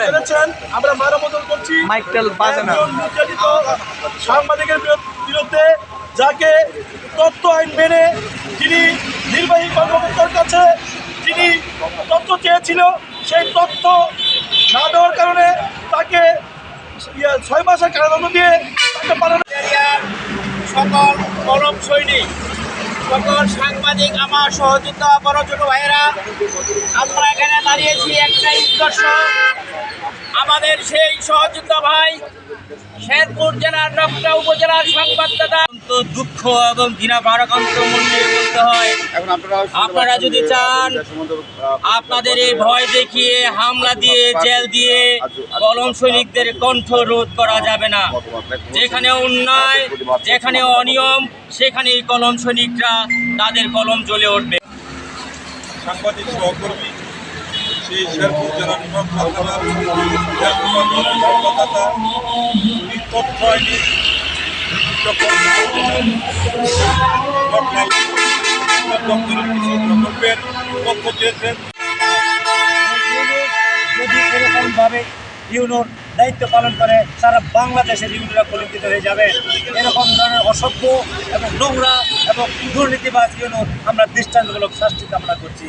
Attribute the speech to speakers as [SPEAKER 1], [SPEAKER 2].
[SPEAKER 1] জেনেছেন আমরা মানববন্ধন করছি। নির্যাতিত সাংবাদিকের বিরুদ্ধে যাকে তথ্য আইন মেনে যিনি নির্বাহী কর্মকর্তার কাছে যিনি তথ্য চেয়েছিল সেই তথ্য না দেওয়ার কারণে তাকে ইয়ে, ছয় মাসের কারাদণ্ড দিয়ে তাকে পালন
[SPEAKER 2] সকল কলম সৈনিক। সকল সাংবাদিক, আমার সহযোগিতা বড় ছোট ভাইয়েরা, আমরা এখানে দাঁড়িয়েছি একটাই উদ্দেশ্য। আমাদের সেই সহযোগিতা ভাই শেরপুর জেলার নকটা উপজেলার সংবাদদাতা। দুঃখ এবং বিনা ভারাক্রান্ত মূল্যে বলতে হয়
[SPEAKER 3] আপনারা
[SPEAKER 2] যদি চান আপনাদের এই ভয় দেখিয়ে হামলা দিয়ে জেল দিয়ে কলম সৈনিকদের কণ্ঠ রোধ করা যাবে না। যেখানে অন্যায় যেখানে অনিয়ম সেখানে এই কলম সৈনিকরা তাদের কলম জ্বলে উঠবে।
[SPEAKER 4] সাংবাদিক সহকর্মী সেই শেরপুর অঞ্চলের সংবাদদাতা উনি তথ্য আইনি দপ্তরের কিছু প্রকল্পের তথ্য চেয়েছেন
[SPEAKER 5] যদি এরকমভাবে ইউনোর দায়িত্ব পালন করে সারা বাংলাদেশের ইউনোরা কলঙ্কিত হয়ে যাবে। এরকম ধরনের অসভ্য এবং নোংরা এবং দুর্নীতিবাজ ইউনোর আমরা দৃষ্টান্তমূলক শাস্তি কামনা করছি।